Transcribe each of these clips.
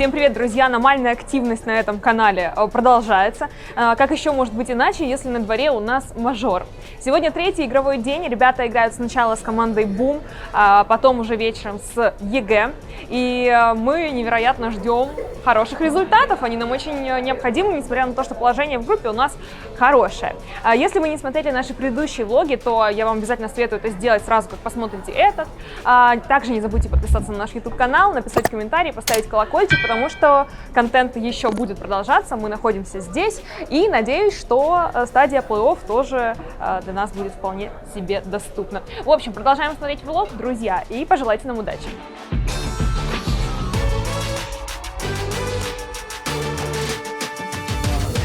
Всем привет, друзья! Аномальная активность на этом канале э, продолжается. Э, Как еще может быть иначе, если на дворе у нас мажор? Сегодня третий игровой день. Ребята играют сначала с командой Boom, а потом уже вечером с ЕГЭ. И э, мы невероятно ждем хороших результатов. Они нам очень необходимы, несмотря на то, что положение в группе у нас хорошее. А Если вы не смотрели наши предыдущие влоги, то я вам обязательно советую это сделать сразу, как посмотрите этот. А, Также не забудьте подписаться на наш YouTube-канал, написать комментарий, поставить колокольчик, потому что контент еще будет продолжаться. Мы находимся здесь и надеюсь, что э, стадия плей-офф тоже э, для нас будет вполне себе доступна. В общем, продолжаем смотреть влог, друзья, и пожелайте нам удачи.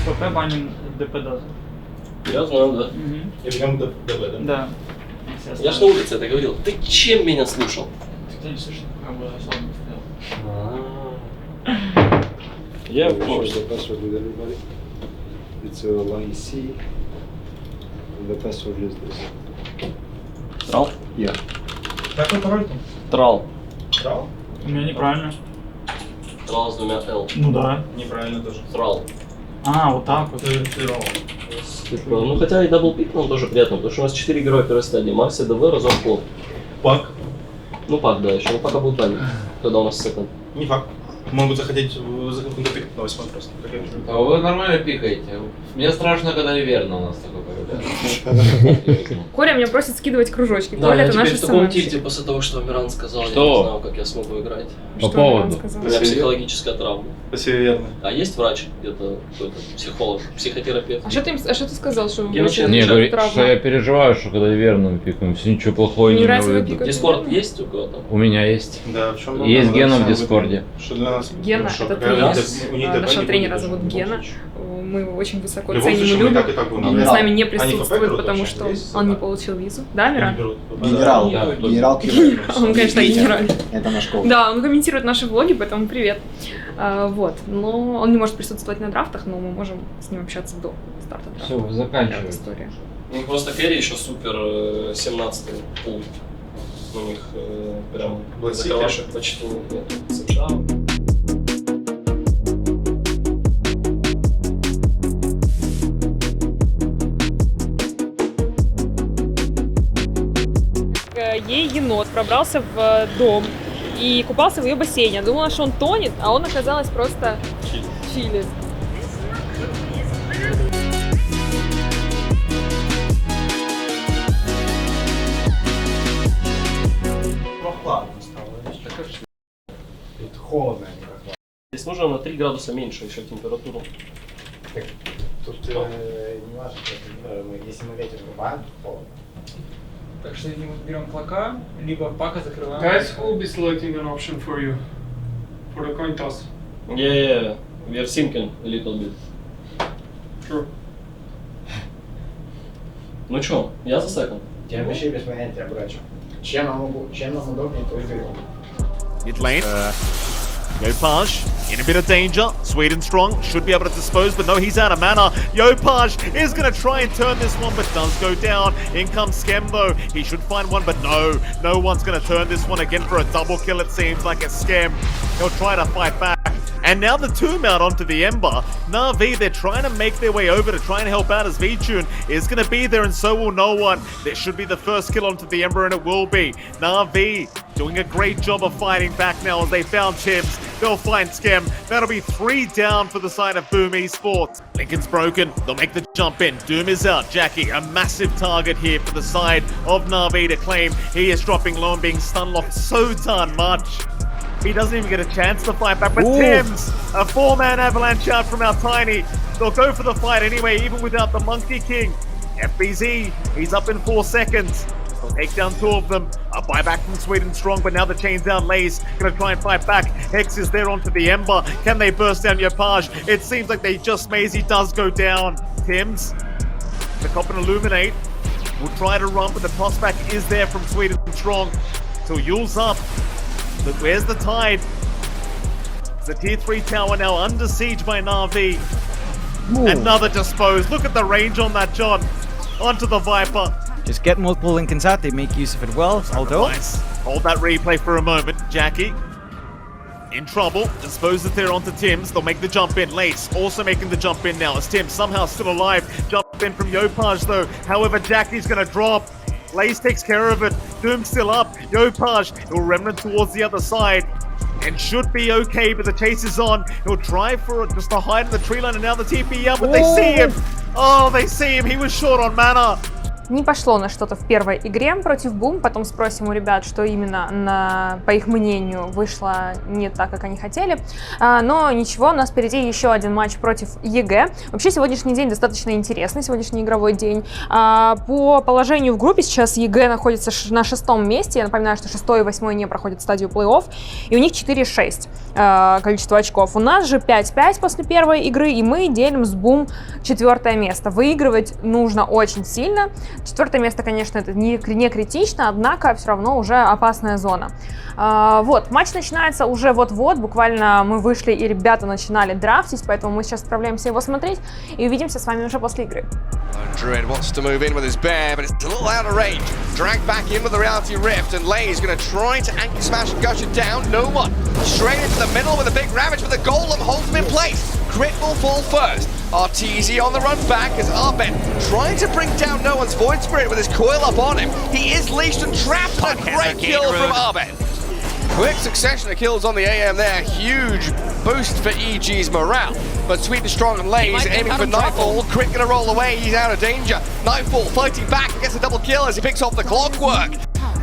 ПП баним ДП даже. Я знаю, да. И прям ДБ, да? Да. Я ж на улице это говорил. Ты чем меня слушал? Ты не слышно, как бы особо стоял. Я в Sure, курсе. the password with everybody. It's a YC. And the password is this. Трал? Yeah. Какой пароль там? Трал. Трал? У меня неправильно. Трал с двумя Л. Ну да. Неправильно тоже. Трал. А, вот так вот. Ты Ролл. Типа, ну хотя и даблпик нам тоже приятно, потому что у нас 4 героя первой стадии. Марси, ДВ, Разор, Клоп. Пак. Ну пак, да, еще. Ну пока будет банить. Когда у нас секонд. Не факт. Могут захотеть в закупку пик на восьмой просто. А вы нормально пикаете. Мне страшно, когда неверно у нас такое появляется. Коля меня просит скидывать кружочки. Да, Коля, я это теперь в таком тильте после того, что Миран сказал, я не знаю, как я смогу играть. По поводу? У меня психологическая травма. Спасибо, верно. А есть врач где-то, какой-то психолог, психотерапевт? А что ты, а что ты сказал, что Я вообще Не, Отвечаю, говорит, травма? что я переживаю, что когда верно пикаем, все ничего плохого Не пикать? Дискорд есть у кого-то? У меня есть. Да, в чем Есть Гена в Дискорде. Что для нас? Гена, ну, это у них- у ДБ Нашего не тренера зовут Гена. случае. Мы его очень высоко ценим и любим. Он с нами не присутствует, потому что он не получил визу. Да, Мира? Генерал, генерал. Он, конечно, генеральный. Это наш коуч. Да, он комментирует наши влоги, поэтому привет. А, вот. Но он не может присутствовать на драфтах, но мы можем с ним общаться до старта драфта. Все, заканчиваете. история. У них просто Кэрри еще супер э, 17 пул. У них э, прям закрывашек почти нет. Ей енот пробрался в э, дом и купался в ее бассейне. Я думала, что он тонет, а он оказалось просто чилит. Прохладно стало. Тут холодно, а не прохладно. Здесь нужно на 3 градуса меньше еще температуру. Тут э, не важно, если мы ветер врубаем, то холодно. Так что либо берем клока, либо пака закрываем. Guys, who will be selecting an option for you for the coin toss? Yeah, yeah, yeah. We are thinking a little bit. Sure. Ну чё, я за секонд. Я вообще без понятия, братчик. Чем нам, чем нам удобнее, то и берем. Mid lane. Yopaj in a bit of danger. Sweden strong, should be able to dispose, but no, he's out of mana. Yopaj is going to try and turn this one, but does go down. In comes Skembo. He should find one, but no, no one's going to turn this one again for a double kill. It seems like a Skem. He'll try to fight back. And now the tomb out onto the Ember. Navi, they're trying to make their way over to try and help out as V-Tune is going to be there and so will no one. There should be the first kill onto the Ember and it will be. Navi doing a great job of fighting back now as they found Tibbs. They'll find Skem. That'll be three down for the side of Boom Esports. Lincoln's broken. They'll make the jump in. Doom is out. Jackie, a massive target here for the side of Navi to claim. He is dropping low and being stun locked so darn much. He doesn't even get a chance to fight back. But Tim's, a four-man avalanche out from our Tiny. They'll go for the fight anyway, even without the Monkey King. FBZ, he's up in four seconds. They'll take down two of them. A buyback from Sweden strong, but now the chain's down. Lace gonna try and fight back. Hex is there onto the Ember. Can they burst down Yopaj? It seems like they just Maisie does go down. Tim's, the cop and illuminate. Will try to run, but the prospect is there from Sweden strong. So Yule's up. But where's the tide? The tier 3 tower now under siege by Navi. Another dispose. Look at the range on that, John. Onto the Viper. Just get multiple Lincolns out, they make use of it well, although Nice. Hold that replay for a moment, Jackie. in trouble. Disposes there onto Tim's. They'll make the jump in. Lace also making the jump in now as Tim somehow still alive. Jump in from Yopaj though. However, Jackie's gonna drop. Lace takes care of it. Doom still up. Yopaj, he'll remnant towards the other side. And should be okay, but the chase is on. He'll try for just to hide in the tree line, and now the TP up, but they see him. Oh, they see him. He was short on mana. Не пошло на что-то в первой игре против Бум, потом спросим у ребят, что именно, на, по их мнению, вышло не так, как они хотели. А, но ничего, у нас впереди еще один матч против ЕГЭ. Вообще сегодняшний день достаточно интересный, сегодняшний игровой день. А, по положению в группе сейчас ЕГЭ находится на шестом месте. Я напоминаю, что шестой и восьмой не проходят стадию плей-офф. И у них 4-6 а, количество очков. У нас же 5-5 после первой игры, и мы делим с Бум четвертое место. Выигрывать нужно очень сильно. Четвертое место, конечно, это не, не критично, однако все равно уже опасная зона. А, вот, матч начинается уже вот-вот, буквально мы вышли и ребята начинали драфтить, поэтому мы сейчас отправляемся его смотреть и увидимся с вами уже после игры. Straight into the middle with a big ravage, but the golem holds him in place. Crit will fall first. Arteezy on the run back as Arbet trying to bring down no one's Void Spirit with his coil up on him. He is leashed and trapped. A great kill from Arbet. Quick succession of kills on the AM there. Huge boost for EG's morale. But Sweet and Strong and Lays aiming for Nightfall. Crit gonna roll away. He's out of danger. Nightfall fighting back. Gets a double kill as he picks off the clockwork.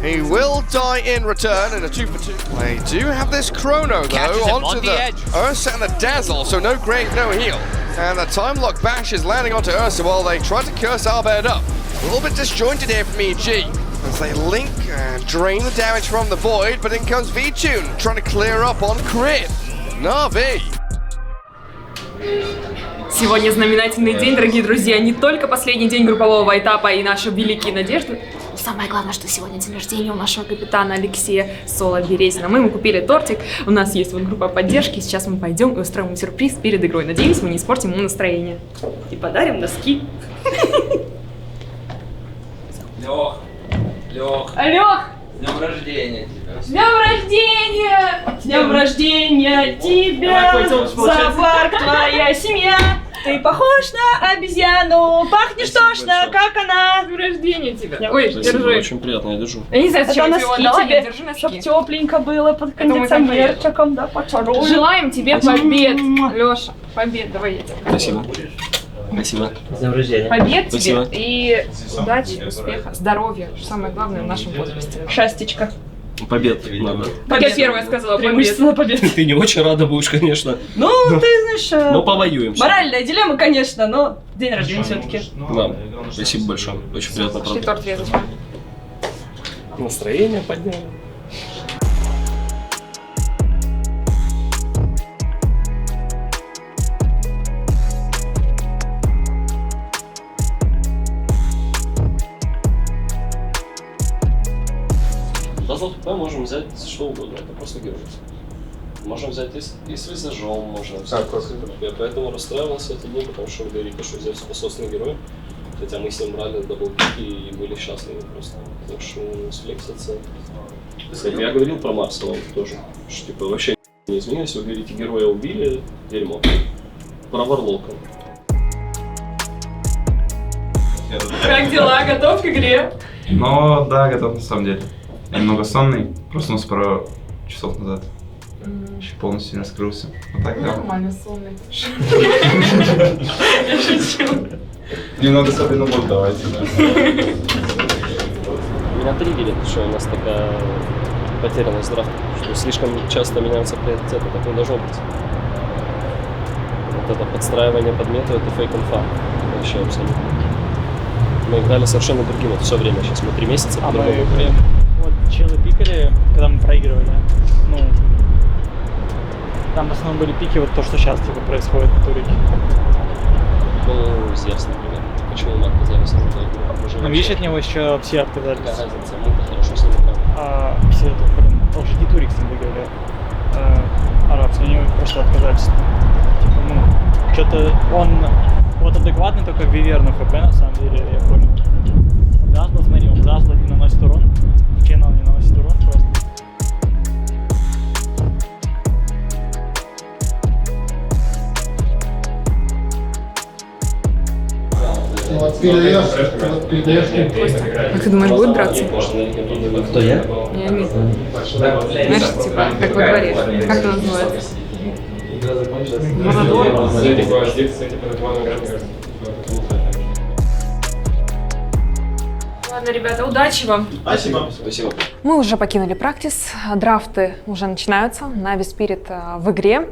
He will die in return in a two for two. They do have this chrono though onto the, Ursa and the Dazzle, so no grave, no heal. And the time lock bash is landing onto Ursa while they try to curse Arbed up. A little bit disjointed here from EG as they link and drain the damage from the void, but in comes V-Tune trying to clear up on crit. Navi. Сегодня знаменательный день, дорогие друзья, не только последний день группового этапа и наши великие надежды. но Самое главное, что сегодня день рождения у нашего капитана Алексея Соло Березина. Мы ему купили тортик, у нас есть вот группа поддержки, сейчас мы пойдем и устроим ему сюрприз перед игрой. Надеюсь, мы не испортим ему настроение. И подарим носки. Лех, Лех, Алёх, с днем рождения тебя. с днем рождения! С днем рождения тебя! Зоопарк твоя семья! Ты похож на обезьяну, пахнешь тошно, как она. С днем рождения тебя. Ой, держи. очень приятно, я держу. Я не знаю, зачем я Это тебе носки отдала, тебе, держи носки. Чтоб тепленько было под Это кондиционерчиком, да, почарую. Желаем тебе побед, Леша. Побед, давай я тебе. Спасибо. Спасибо. С днем рождения. Побед Спасибо. тебе и удачи, успеха, здоровья, что самое главное в нашем возрасте. Шастечка. Побед надо. Как я первая сказала, побед. Преимущественно побед. Ты не очень рада будешь, конечно. Ну, ты знаешь, э, Но повоюем. моральная дилемма, конечно, но день рождения все-таки. Да, спасибо большое. Очень приятно, Пошли правда. торт резать. Настроение подняли. Можем взять что угодно, это просто герой. Можем взять и с, и с визажом, можно взять. Я поэтому расстраивался эти дни, потому что говорите, что взять способный герой. Хотя мы с ним брали даблпики и были счастливы просто. Потому что ну, сфлекситься. Кстати, я говорил про Марса вам тоже, что типа вообще не изменилось. Вы говорите, героя убили, дерьмо. Про Варлока. Как дела? Готов к игре? Но да, готов на самом деле. Я немного сонный, проснулся пару часов назад. Еще полностью не раскрылся. Вот так, да. Нормально, сонный. Я шучу. Немного особенно буду давайте. Меня триггерит, что у нас такая потерянность драфта, что слишком часто меняются приоритеты, так не должно быть. Вот это подстраивание под мету, это фейк инфа. Вообще абсолютно. Мы играли совершенно другим вот все время. Сейчас мы три месяца А по-другому мы- играем. Вот челы пикали, когда мы проигрывали. Ну, там в основном были пики, вот то, что сейчас типа происходит на турике. Ну, Зевс, например. Почему мы отказались от этой? Мы Но вообще- видишь, от него еще все отказались. Какая разница? Мы-то хорошо с ним. А все это, блин, уже не турик с ним выиграли. А, арабцы, они просто отказались. Типа, ну, что-то он вот адекватный только в Виверну ХП, на самом деле, я понял обдажла, смотри, обдажла не наносит урон. Кеннел не наносит урон просто. Вот передаешь, вот передаешь. Как ты думаешь, будет драться? Кто я? Я не знаю. Знаешь, типа, как во дворе. Как это называется? Матадор? Ладно, ребята, удачи вам. Спасибо. Спасибо. Мы уже покинули практис, драфты уже начинаются, Нави Спирит э, в игре.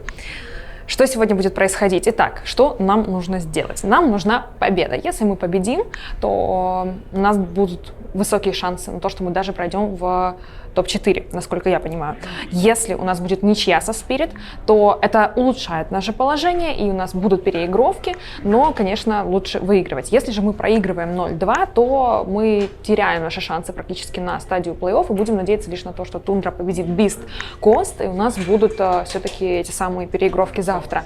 Что сегодня будет происходить? Итак, что нам нужно сделать? Нам нужна победа. Если мы победим, то у нас будут высокие шансы на то, что мы даже пройдем в топ-4, насколько я понимаю. Если у нас будет ничья со Спирит, то это улучшает наше положение, и у нас будут переигровки, но, конечно, лучше выигрывать. Если же мы проигрываем 0-2, то мы теряем наши шансы практически на стадию плей-офф и будем надеяться лишь на то, что Тундра победит Бист Кост, и у нас будут э, все-таки эти самые переигровки завтра.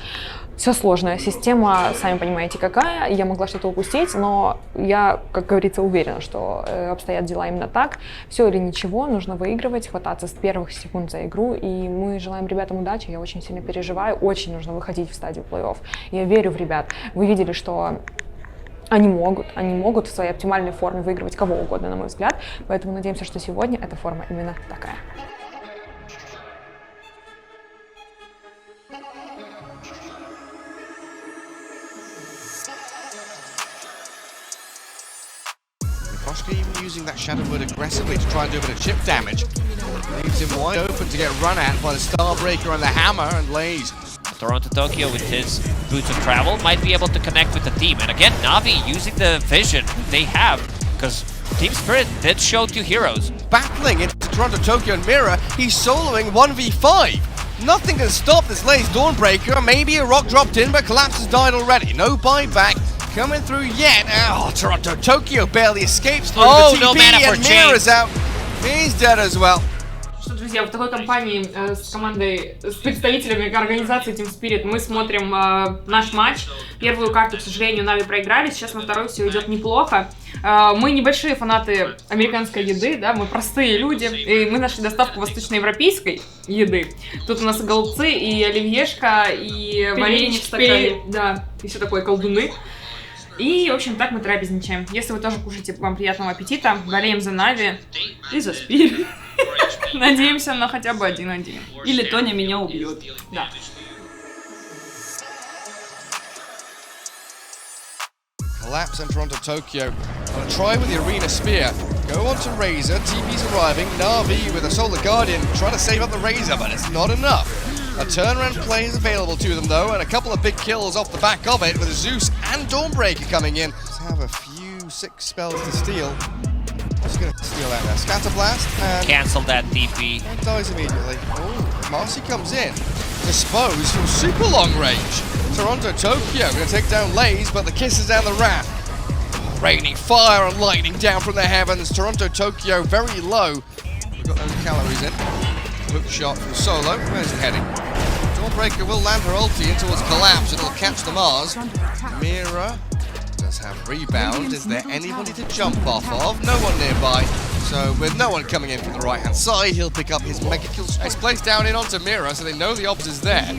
Все сложная система, сами понимаете, какая. Я могла что-то упустить, но я, как говорится, уверена, что э, обстоят дела именно так. Все или ничего, нужно выигрывать, хвататься с первых секунд за игру. И мы желаем ребятам удачи. Я очень сильно переживаю. Очень нужно выходить в стадию плей-офф. Я верю в ребят. Вы видели, что они могут, они могут в своей оптимальной форме выигрывать кого угодно, на мой взгляд. Поэтому надеемся, что сегодня эта форма именно такая. Using that Shadow Word aggressively to try and do a bit of chip damage. Leaves him wide open to get run at by the Starbreaker and the Hammer and Lays. Toronto Tokyo with his boots of travel might be able to connect with the team. And again, Navi using the vision they have because Team Spirit did show two heroes. Battling into Toronto Tokyo and Mirror, he's soloing 1v5. Nothing can stop this Lays Dawnbreaker. Maybe a rock dropped in, but Collapse has died already. No buyback coming through yet. Oh, Toronto Tokyo barely escapes through Oh, the no TP, mana for and James. out. He's dead as well. Что, друзья, в такой компании э, с командой, с представителями организации Team Spirit мы смотрим э, наш матч. Первую карту, к сожалению, Нави проиграли, сейчас на второй все идет неплохо. Э, мы небольшие фанаты американской еды, да, мы простые люди, и мы нашли доставку восточноевропейской еды. Тут у нас и голубцы, и оливьешка, и варенички, в стакане. да, и все такое, колдуны. И, в общем, так мы трапезничаем. Если вы тоже кушаете, вам приятного аппетита. Болеем за Нави и за Спирит. Надеемся на хотя бы один-один. Или Тоня меня убьет. Да. Collapse and Toronto Tokyo. On a try with the Arena Spear. Go on to Razor. TP's arriving. Navi with a Solar Guardian trying to save up the Razor, but it's not enough. A turnaround play is available to them though, and a couple of big kills off the back of it with Zeus and Dawnbreaker coming in. Let's have a few six spells to steal. What's going to steal out there? Scatterblast and Cancel that TP. One dies immediately. Oh, Marcy comes in. Dispose from super long range. Toronto Tokyo going to take down Lays, but the kiss is down the ramp. Raining fire and lightning down from the heavens. Toronto Tokyo very low. We've got those calories in. Hook shot from Solo. Where's it heading? Dawnbreaker will land her ulti in towards Collapse. It'll catch the Mars. Mira does have rebound. Is there anybody to jump off of? No one nearby. So with no one coming in from the right hand side, he'll pick up his mega kill. It's placed down in onto Mira, so they know the ops is there.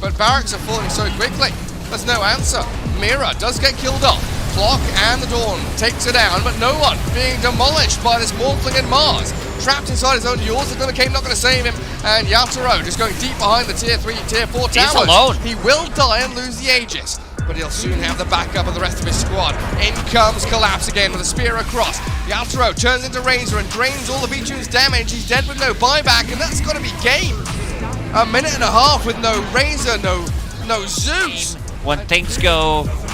But barracks are falling so quickly. There's no answer. Mira does get killed off. Clock and the Dawn takes her down, but no one being demolished by this Morphling and Mars. Trapped inside his own yours, the Came not going to save him. And Yataro just going deep behind the tier 3, tier 4 He's towers. alone. He will die and lose the Aegis. But he'll soon have the backup of the rest of his squad. In comes Collapse again with a spear across. Yataro turns into Razor and drains all of Ichu's damage. He's dead with no buyback, and that's got to be game. A minute and a half with no Razor, no no Zeus. When things go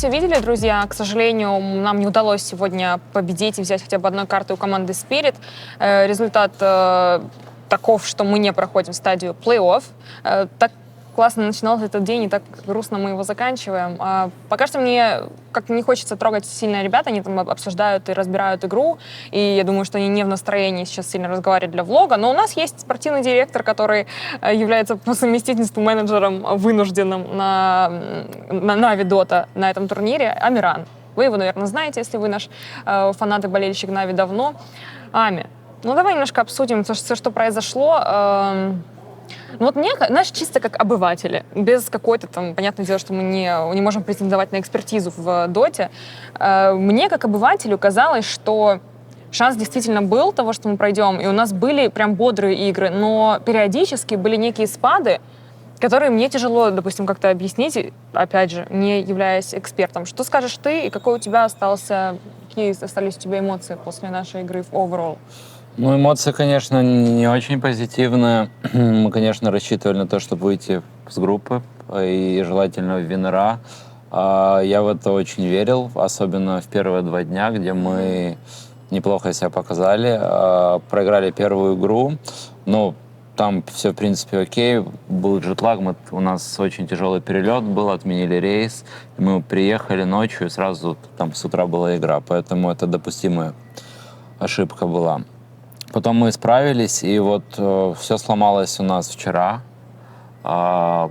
все видели, друзья. К сожалению, нам не удалось сегодня победить и взять хотя бы одной карты у команды Spirit. Э, результат э, таков, что мы не проходим стадию плей-офф. Э, классно начинался этот день, и так грустно мы его заканчиваем. А, пока что мне как не хочется трогать сильно ребят, они там обсуждают и разбирают игру, и я думаю, что они не в настроении сейчас сильно разговаривать для влога, но у нас есть спортивный директор, который э, является по совместительству менеджером вынужденным на, на, на Видота на этом турнире, Амиран. Вы его, наверное, знаете, если вы наш э, фанат и болельщик Нави давно. Ами, ну давай немножко обсудим все, что произошло. Эм, ну вот мне, знаешь, чисто как обыватели, без какой-то там, понятное дело, что мы не, не можем претендовать на экспертизу в доте, э, мне как обывателю казалось, что шанс действительно был того, что мы пройдем, и у нас были прям бодрые игры, но периодически были некие спады, которые мне тяжело, допустим, как-то объяснить, опять же, не являясь экспертом. Что скажешь ты, и какой у тебя остался, какие остались у тебя эмоции после нашей игры в overall? Ну, эмоции, конечно, не очень позитивные. Мы, конечно, рассчитывали на то, чтобы выйти с группы и желательно в Винера. А, Я в это очень верил, особенно в первые два дня, где мы неплохо себя показали. А, Проиграли первую игру. Ну, там все, в принципе, окей. Был джетлаг, мы, у нас очень тяжелый перелет был, отменили рейс. Мы приехали ночью, и сразу там с утра была игра. Поэтому это допустимая ошибка была. Потом мы исправились, и вот э, все сломалось у нас вчера. А,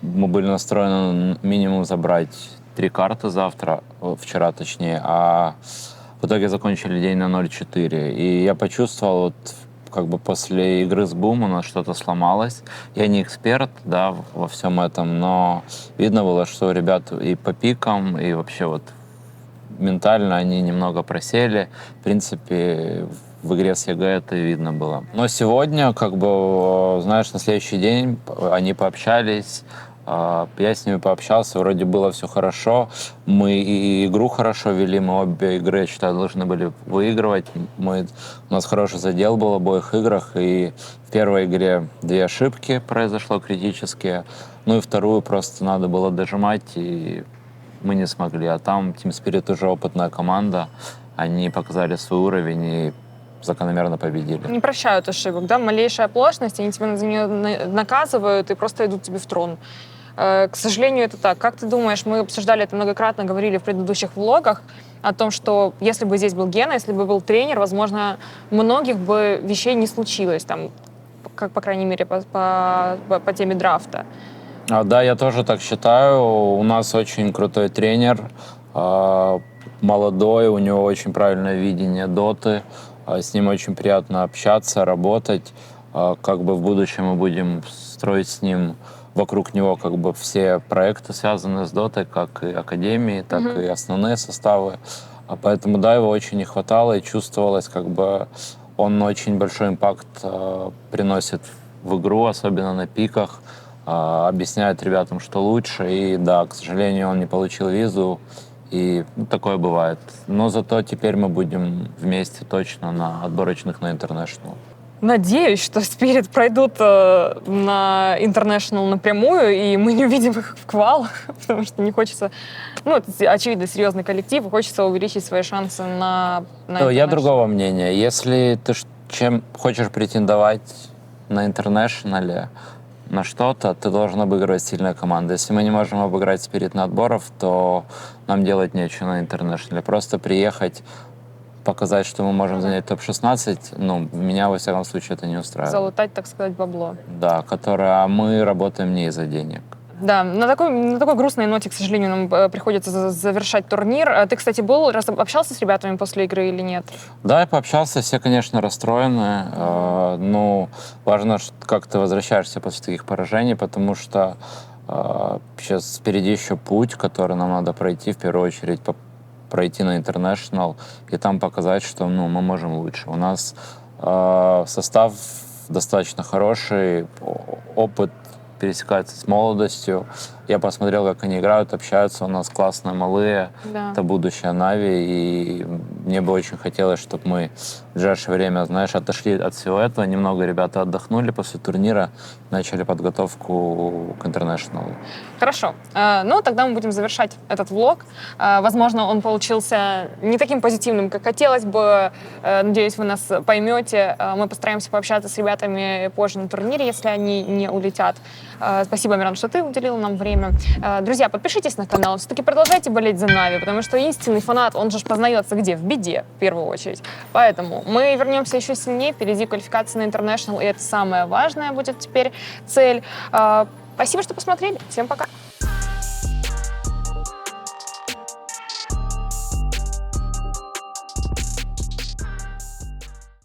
мы были настроены минимум забрать три карты завтра, э, вчера точнее, а в итоге закончили день на 0-4. И я почувствовал, вот как бы после игры с Бум у нас что-то сломалось. Я не эксперт, да, во всем этом, но видно было, что ребят и по пикам, и вообще вот ментально они немного просели. В принципе, в игре с ЕГЭ это видно было. Но сегодня, как бы, э, знаешь, на следующий день они пообщались, а, я с ними пообщался, вроде было все хорошо. Мы и игру хорошо вели, мы обе игры, я считаю, должны были выигрывать. Мы, у нас хороший задел был в обоих играх, и в первой игре две ошибки произошло критические, ну и вторую просто надо было дожимать, и мы не смогли. А там Team Spirit уже опытная команда, они показали свой уровень и закономерно победили. Не прощают ошибок, да, малейшая оплошность, они тебя за нее на- наказывают и просто идут тебе в трон. Э, К сожалению, это так. Как ты думаешь, мы обсуждали это многократно, говорили в предыдущих влогах о том, что если бы здесь был Гена, если бы был тренер, возможно, многих бы вещей не случилось, там, как, по крайней мере, по, по, по- по теме драфта. А, да, я тоже так считаю. У нас очень крутой тренер, а, молодой, у него очень правильное видение доты. А, С ним очень приятно общаться, работать. А, Как бы в будущем мы будем строить с ним вокруг него как бы все проекты, связанные с дотой, как и академии, так Мгм. и основные составы. А Поэтому, да, его очень не хватало и чувствовалось, как бы он очень большой импакт э, приносит в игру, особенно на пиках, а, объясняет ребятам, что лучше. И да, к сожалению, он не получил визу, и такое бывает. Но зато теперь мы будем вместе точно на отборочных на International. Надеюсь, что Spirit пройдут э, на International напрямую, и мы не увидим их в квалах, потому что не хочется... Ну, это, очевидно, серьезный коллектив, и хочется увеличить свои шансы на, на Ну, я другого мнения. Если ты чем хочешь претендовать на интернешнале, на что-то, ты должен обыгрывать сильные команды. Если мы не можем обыграть на отборов, то нам делать нечего на интернешнале. Просто приехать, показать, что мы можем занять топ-16, ну, меня, во всяком случае, это не устраивает. Залутать, так сказать, бабло. Да, которое а мы работаем не из-за денег. Да, на такой, на такой грустной ноте, к сожалению, нам э, приходится за- завершать турнир. А Ты, кстати, был, раз общался с ребятами после игры или нет? Да, я пообщался, все, конечно, расстроены. Э, ну, важно, как ты возвращаешься после таких поражений, потому что сейчас впереди еще путь, который нам надо пройти, в первую очередь пройти на International и там показать, что ну, мы можем лучше. У нас состав достаточно хороший, опыт пересекается с молодостью. Я посмотрел, как они играют, общаются. У нас классные малые. Да. Это будущее Нави. И мне бы очень хотелось, чтобы мы в ближайшее время, знаешь, отошли от всего этого. Немного ребята отдохнули после турнира, начали подготовку к интернешнлу. Хорошо. Э, Ну, тогда мы будем завершать этот влог. Э, Возможно, он получился не таким позитивным, как хотелось бы. Э, Надеюсь, вы нас поймете. Мы постараемся пообщаться с ребятами позже на турнире, если они не улетят. Спасибо, Миран, что ты уделил нам время. Э, Друзья, подпишитесь на канал. Все-таки продолжайте болеть за Нави, потому что истинный фанат, он же познается где? В беде, в первую очередь. Поэтому мы вернемся еще сильнее. Впереди квалификация на International, и это самое важное будет теперь цель. Э, Спасибо, что посмотрели. Всем пока.